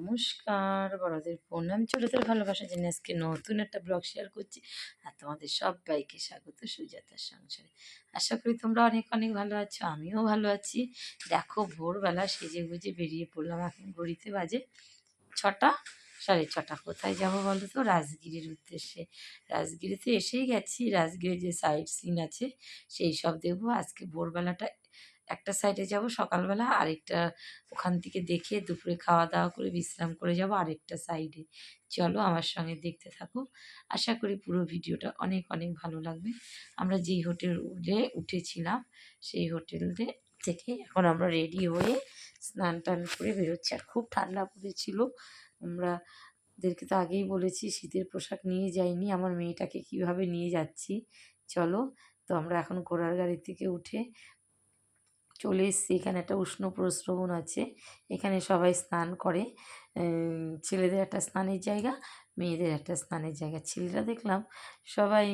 নমস্কার, বড়দের প্রণাম। ছোটদের ভালোবাসা জেনে আজকে নতুন একটা ব্লগ শেয়ার করছি আর তোমাদের সবাইকে স্বাগত সুজাতার সংসারে। আশা করি তোমরা অনেক অনেক ভালো আছো, আমিও ভালো আছি। দেখো, ভোরবেলা সেজে গুজে বেরিয়ে পড়লাম এখন ঘড়িতে বাজে ছটা, সাড়ে ছটা। কোথায় যাব বলো তো? রাজগিরির উদ্দেশ্যে। রাজগিরিতে এসেই গেছি, রাজগিরে যে সাইড সিন আছে, সেই সব দেখব। আজকে ভোরবেলাটা একটা সাইডে যাব, সকালবেলা আরেকটা ওখান থেকে দেখে দুপুরে খাওয়া দাওয়া করে বিশ্রাম করে যাব আরেকটা সাইডে চলো আমার সঙ্গে দেখতে থাকো। আশা করি পুরো ভিডিওটা অনেক অনেক ভালো লাগবে। আমরা যেই হোটেলে উঠেছিলাম, সেই হোটেলে থেকে এখন আমরা রেডি হয়ে স্নান টান করে বেরোচ্ছি। আর খুব ঠান্ডা পড়েছিল। আমরা ওদেরকে তো আগেই বলেছি, শীতের পোশাক নিয়ে যাইনি। আমার মেয়েটাকে কীভাবে নিয়ে যাচ্ছি? চলো। তো আমরা এখন ঘোড়ার গাড়ি থেকে উঠে চলে এসেছি। এখানে একটা উষ্ণ প্রস্রবণ আছে। এখানে সবাই স্নান করে। ছেলেদের একটা স্নানের জায়গা, মেয়েদের একটা স্নানের জায়গা। ছেলেরা দেখলাম সবাই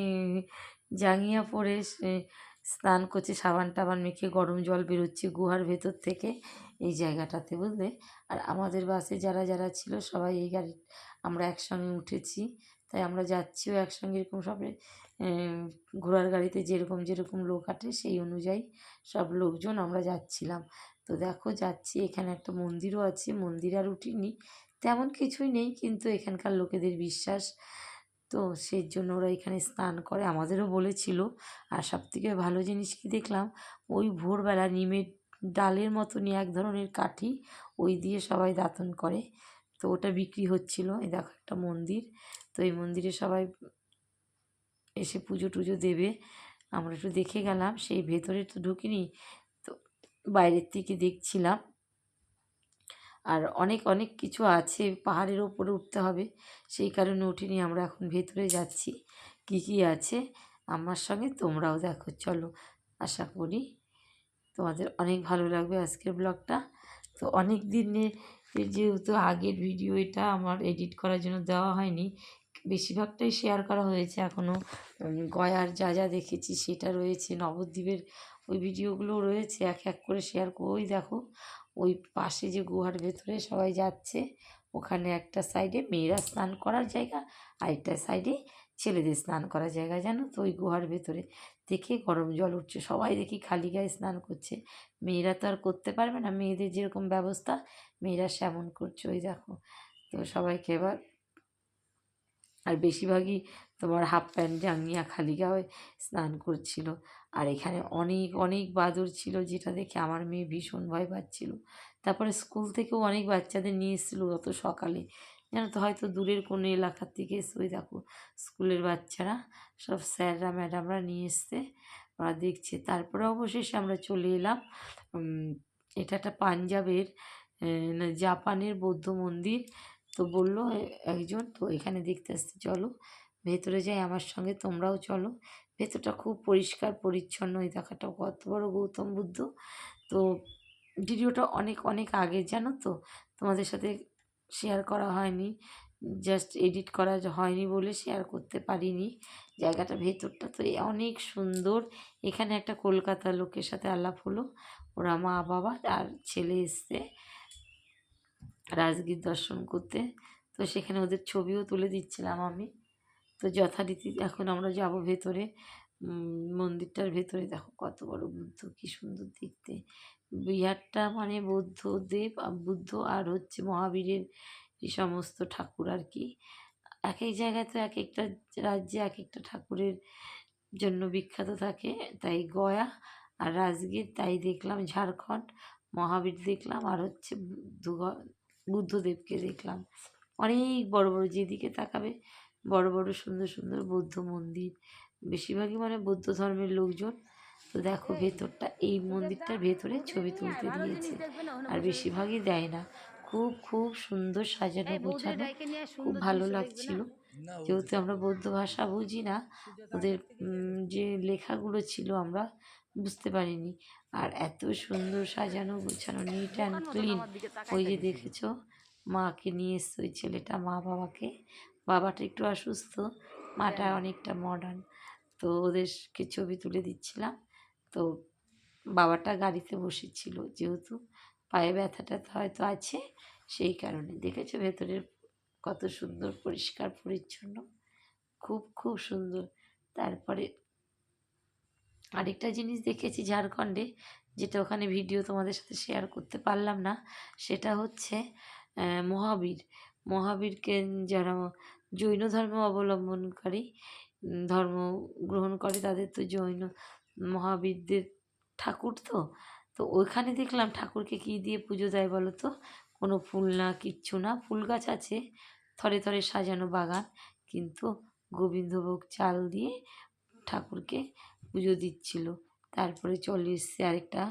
জাঙ্গিয়া পরে স্নান করছে, সাবান টাবান মেখে গরম জল বেরোচ্ছে গুহার ভেতর থেকে এই জায়গাটাতে, বুঝলে? আর আমাদের বাসে যারা যারা ছিল সবাই এই গাড়ি, আমরা একসঙ্গে উঠেছি। তাই আমরা যাচ্ছিও একসঙ্গে এরকম সব ঘোড়ার গাড়িতে যেরকম যেরকম লোক আটে সেই অনুযায়ী সব লোকজন আমরা যাচ্ছিলাম। তো দেখো যাচ্ছি, এখানে একটা মন্দিরও আছে, মন্দির আর উঠিনি তেমন কিছুই নেই কিন্তু এখানকার লোকেদের বিশ্বাস। তো সেই জন্য ওরা এখানে স্নান করে, আমাদেরও বলেছিল। আর সবথেকে ভালো জিনিস কি দেখলাম, ওই ভোরবেলা নিমের ডালের মতনই এক ধরনের কাঠি ওই দিয়ে সবাই দাতন করে। তো ওটা বিক্রি হচ্ছিল, এই দেখো একটা মন্দির। তো এই মন্দিরে সবাই এসে পুজো টুজো দেবে। আমরা একটু দেখে গেলাম, সেই ভেতরে তো ঢুকিনি, তো বাইরের থেকে দেখছিলাম। আর অনেক অনেক কিছু আছে, পাহাড়ের ওপরে উঠতে হবে, সেই কারণে উঠিনি, আমরা এখন ভেতরে যাচ্ছি। কি কি আছে? আমার সঙ্গে তোমরাও দেখো, চলো। আশা করি তোমাদের অনেক ভালো লাগবে আজকের ব্লগটা। তো অনেক দিনের যেহেতু আগের ভিডিও, এটা আমার এডিট করার জন্য দেওয়া হয়নি। বেশিরভাগটাই শেয়ার করা হয়েছে এখনও গয়ার যা যা দেখেছি সেটা রয়েছে, নবদ্বীপের ওই ভিডিওগুলোও রয়েছে, এক এক করে শেয়ার ওই দেখো, ওই পাশে যে গুহার ভেতরে সবাই যাচ্ছে, ওখানে একটা সাইডে মেয়েরা স্নান করার জায়গা আরেকটা সাইডে ছেলেদের স্নান করার জায়গা, জানো তো? ওই গুহার ভেতরে। দেখে গরম জল উঠছে, সবাই দেখি খালি গায়ে স্নান করছে। মেয়েরা তো আর করতে পারবে না, মেয়েদের যেরকম ব্যবস্থা, মেয়েরা সেমন করছে, ওই দেখো। তো সবাইকে এবার আর বেশিরভাগই তোমার হাফ প্যান্ট জাঙ্গিয়া খালি গায়ে স্নান করছিল। আর এখানে অনেক অনেক বাদর ছিল যেটা দেখে আমার মেয়ে ভীষণ ভয় পাচ্ছিল। তারপরে স্কুল থেকেও অনেক বাচ্চাদের নিয়ে এসেছিল অত সকালে। জানো তো, হয়তো দূরের কোনো এলাকার থেকে এসে ওই দেখো, স্কুলের বাচ্চারা, সব স্যাররা, ম্যাডামরা নিয়ে এসছে। ওরা দেখছে। তারপরে অবশেষে আমরা চলে এলাম এটা একটা পাঞ্জাবের জাপানের বৌদ্ধ মন্দির। তো বলল একজন তো এখানে দেখতে আসতে চলো। ভেতরে যাই, আমার সঙ্গে, তোমরাও চলো। ভেতরটা খুব পরিষ্কার, পরিচ্ছন্ন, এই দেখাটা কত বড় গৌতম বুদ্ধ। তো ভিডিওটা অনেক অনেক আগে, জানো তো? তোমাদের সাথে শেয়ার করা হয়নি জাস্ট এডিট করা হয়নি বলে শেয়ার করতে পারিনি জায়গাটা, ভেতরটা। তো অনেক সুন্দর। এখানে একটা কলকাতার লোকের সাথে আলাপ হলো। ওরা মা বাবা আর ছেলে এসছে। রাজগীর দর্শন করতে। তো সেখানে ওদের ছবিও তুলে দিচ্ছিলাম আমি। তো যথারীতি এখন আমরা যাব ভেতরে। মন্দিরটার ভেতরে। দেখো কত বড় বুদ্ধ, কী সুন্দর দেখতে। বিহারটা মানে বুদ্ধদেব বুদ্ধ আর হচ্ছে মহাবীরের এই সমস্ত ঠাকুর আর কি। এক এক জায়গায় তো এক একটা রাজ্যে এক একটা ঠাকুরের জন্য বিখ্যাত থাকে। তাই গয়া আর রাজগীর, তাই দেখলাম ঝাড়খণ্ড, মহাবীর দেখলাম আর হচ্ছে বুদ্ধ বুদ্ধদেবকে দেখলাম। অনেক বড় বড় যেদিকে তাকাবে বড় বড় সুন্দর সুন্দর বৌদ্ধ মন্দির। বেশিরভাগই মানে বৌদ্ধ ধর্মের লোকজন। তো দেখো ভেতরটা এই মন্দিরটার ভেতরে ছবি তুলতে দিয়েছে। আর বেশিরভাগই দেয় না। খুব খুব সুন্দর সাজানো গোছানো। খুব ভালো লাগছিল। যেহেতু আমরা বৌদ্ধ ভাষা বুঝি না ওদের যে লেখাগুলো ছিল আমরা বুঝতে পারিনি। আর এত সুন্দর সাজানো গোছানো নিট অ্যান্ড ক্লিন ওই যে দেখেছ মাকে নিয়ে এসছে ওই ছেলেটা মা বাবাকে। বাবাটা একটু অসুস্থ মাটা অনেকটা মডার্ন তো ওদেরকে ছবি তুলে দিচ্ছিলাম। তো বাবাটা গাড়িতে বসেছিল যেহেতু পায়ে ব্যথাটা তো হয়তো আছে সেই কারণে। দেখেছ ভেতরের কত সুন্দর পরিষ্কার পরিচ্ছন্ন? খুব খুব সুন্দর। তারপরে আরেকটা জিনিস দেখেছি ঝাড়খণ্ডে, যেটা ওখানে ভিডিও তোমাদের সাথে শেয়ার করতে পারলাম না, সেটা হচ্ছে মহাবীর। মহাবীরকে যারা জৈন ধর্ম অবলম্বনকারী ধর্ম গ্রহণ করে তাদের তো জৈন, মহাবীরদের ঠাকুর তো। তো ওইখানে দেখলাম ঠাকুরকে কী দিয়ে পুজো দেয় বলো তো? কোনো ফুল না, কিচ্ছু না, ফুল গাছ আছে, থরে থরে সাজানো বাগান, কিন্তু গোবিন্দভোগ চাল দিয়ে ঠাকুরকে পুজো দিচ্ছিল। তারপরে চলে এসছে আরেকটা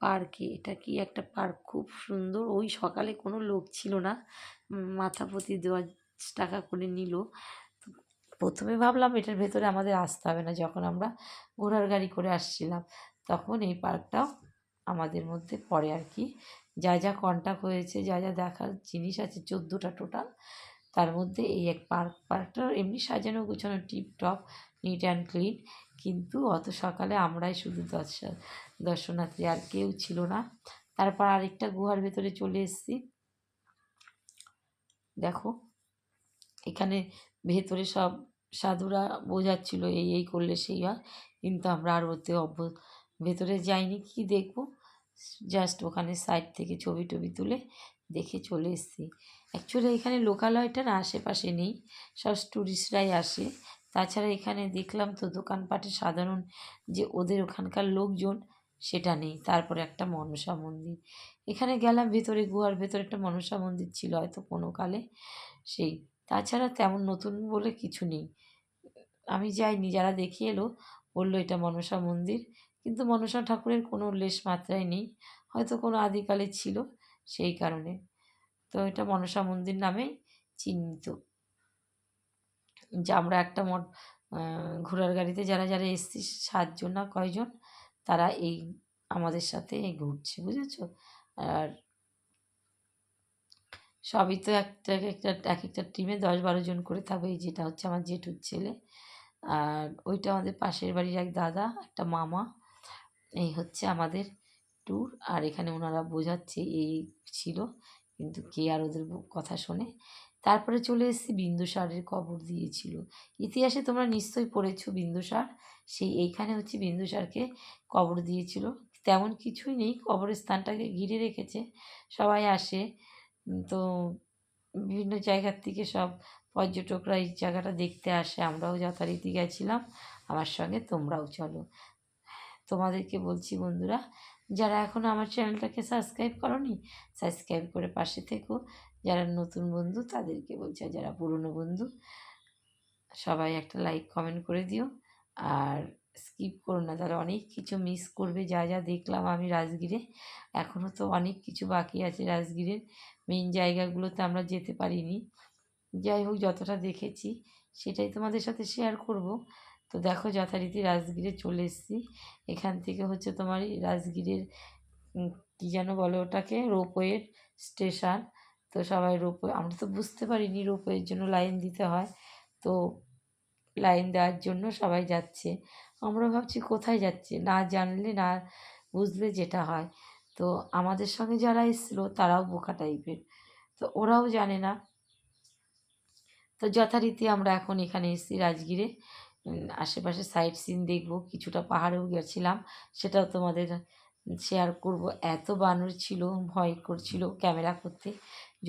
পার্কে। এটা কি একটা পার্ক? খুব সুন্দর। ওই সকালে কোনো লোক ছিল না। মাথা প্রতি দশ টাকা করে নিল। প্রথমে ভাবলাম এটার ভেতরে আমাদের আসতে হবে না। যখন আমরা ঘোড়ার গাড়ি করে আসছিলাম, তখন এই পার্কটাও আমাদের মধ্যে পড়ে আর কি। যা যা কন্ট্যাক্ট হয়েছে, যা যা দেখার জিনিস আছে, চোদ্দোটা টোটাল তার মধ্যে এই এক পার্ক। পার্কটা এমনি সাজানো গোছানো tip top neat and clean কিন্তু অত সকালে আমরাই শুধু দর্শন দর্শনার্থী আর কেউ ছিল না। তারপর আরেকটা গুহার ভেতরে চলে এসেছি। দেখো, এখানে ভেতরে সব সাধুরা বোঝাচ্ছিল, এই এই করলে সেই হয়। কিন্তু আমরা আর ওতে অভ্য ভেতরে যাইনি। কি দেখব? জাস্ট ওখানে সাইড থেকে ছবি টবি তুলে দেখে চলে এসেছি। অ্যাকচুয়ালি এখানে লোকালয়টা না, আশেপাশে নেই। সব ট্যুরিস্টরাই আসে। তাছাড়া এখানে দেখলাম তো দোকানপাটে সাধারণ যে ওদের ওখানকার লোকজন, সেটা নেই। তারপরে একটা মনসা মন্দির। এখানে গেলাম, ভেতরে গুহার ভেতরে একটা মনসা মন্দির ছিল হয়তো কোনো কালে সেই। তাছাড়া তেমন নতুন বলে কিছু নেই। আমি যাইনি, যারা দেখে এলো বলল এটা মনসা মন্দির। কিন্তু মনসা ঠাকুরের কোনো লেশ মাত্রায় নেই। হয়তো কোনো আদিকালে ছিল সেই কারণে। তো এটা মনসা মন্দির নামেই চিহ্নিত। যে আমরা একটা মঠ ঘোড়ার গাড়িতে যারা যারা এসছি, সাতজন না কয়জন, তারা এই আমাদের সাথে ঘুরছে, বুঝেছ? আর সবই তো একটা এক একটা এক একটা টিমে দশ বারো জন করে থাকবে, এই যেটা হচ্ছে আমার জেঠুর ছেলে। আর ওইটা আমাদের পাশের বাড়ির এক দাদা, একটা মামা। এই হচ্ছে আমাদের ট্যুর আর এখানে ওনারা বোঝাচ্ছে এই ছিল, কিন্তু কে আর ওদের কথা শোনে। তারপরে চলে এসেছি বিন্দুসারের কবর দিয়েছিল। ইতিহাসে তোমরা নিশ্চয়ই পড়েছো বিন্দুসার। সেই এইখানে হচ্ছে বিন্দুসারকে কবর দিয়েছিল। তেমন কিছুই নেই, কবরের স্থানটাকে ঘিরে রেখেছে। সবাই আসে তো বিভিন্ন জায়গার থেকে সব পর্যটকরা এই জায়গাটা দেখতে আসে। আমরাও যথারীতি গেছিলাম। আমার সঙ্গে তোমরাও চলো। তোমাদেরকে বলছি বন্ধুরা, যারা এখনও আমার চ্যানেলটাকে সাবস্ক্রাইব করনি, সাবস্ক্রাইব করে পাশে থেকো। যারা নতুন বন্ধু, তাদেরকে বলছি, আর যারা পুরনো বন্ধু, সবাই একটা লাইক কমেন্ট করে দিও। আর স্কিপ করো না, তাহলে অনেক কিছু মিস করবে, যা যা দেখলাম আমি রাজগীরে। এখনও তো অনেক কিছু বাকি আছে রাজগীরের। মেন জায়গাগুলোতে আমরা যেতে পারিনি। যাই হোক, যতটা দেখেছি, সেটাই তোমাদের সাথে শেয়ার করব। তো দেখো যথারীতি রাজগীরে চলে এসেছি। এখান থেকে হচ্ছে তোমার রাজগীরের কী যেন বলে ওটাকে, রোপওয়ের স্টেশন। তো সবাই রোপওয়ে, আমরা তো বুঝতে পারিনি রোপওয়ের জন্য লাইন দিতে হয়। তো লাইন দেওয়ার জন্য সবাই যাচ্ছে। আমরা ভাবছি কোথায় যাচ্ছে? না জানলে না বুঝলে যেটা হয়। তো আমাদের সঙ্গে যারা এসেছিল তারাও বোকা টাইপের। তো ওরাও জানে না। তো যথারীতি আমরা এখন এখানে এসেছি রাজগীরে। আশেপাশে সাইট সিন দেখব, কিছুটা পাহাড়েও গেছিলাম, সেটাও তোমাদের শেয়ার করব। এত বানর ছিল, ভয় করছিল ক্যামেরা করতে,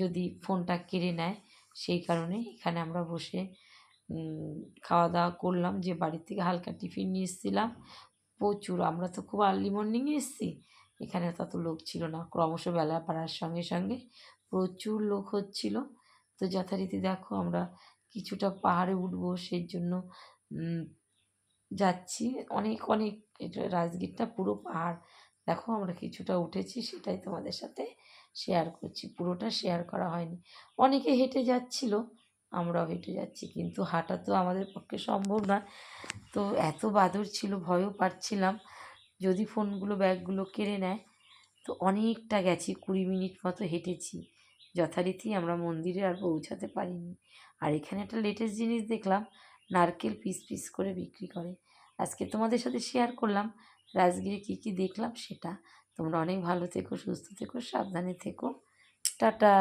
যদি ফোনটা কেড়ে নেয়, সেই কারণে এখানে আমরা বসে খাওয়া দাওয়া করলাম, যে বাড়ির থেকে হালকা টিফিন নিয়ে এসেছিলাম। প্রচুর, আমরা তো খুব আর্লি মর্নিংয়ে এসেছি, এখানে তত লোক ছিল না, ক্রমশ বেলা বাড়ার সঙ্গে সঙ্গে প্রচুর লোক হচ্ছিল। তো যথারীতি দেখো, আমরা কিছুটা পাহাড়ে উঠবো সেই জন্য যাচ্ছি। অনেক অনেক এটা, রাজগীরটা পুরো পাহাড়। দেখো আমরা কিছুটা উঠেছি, সেটাই তোমাদের সাথে শেয়ার করছি। পুরোটা শেয়ার করা হয়নি। অনেকে হেঁটে যাচ্ছিল, আমরাও হেঁটে যাচ্ছি, কিন্তু হাঁটা তো আমাদের পক্ষে সম্ভব নয় তো এত বাদর ছিল, ভয়ও পাচ্ছিলাম, যদি ফোনগুলো, ব্যাগগুলো কেড়ে নেয়। তো অনেকটা গেছি, কুড়ি মিনিট মতো হেঁটেছি। যথারীতি আমরা মন্দিরে আর পৌঁছাতে পারিনি। আর এখানে একটা লেটেস্ট জিনিস দেখলাম নারকেল পিস পিস করে বিক্রি করে। আজকে তোমাদের সাথে শেয়ার করলাম। রাজগিরে কী কী দেখলাম সেটা। তোমরা অনেক ভালো থেকো, সুস্থ থেকো, সাবধানে থেকো। টাটা!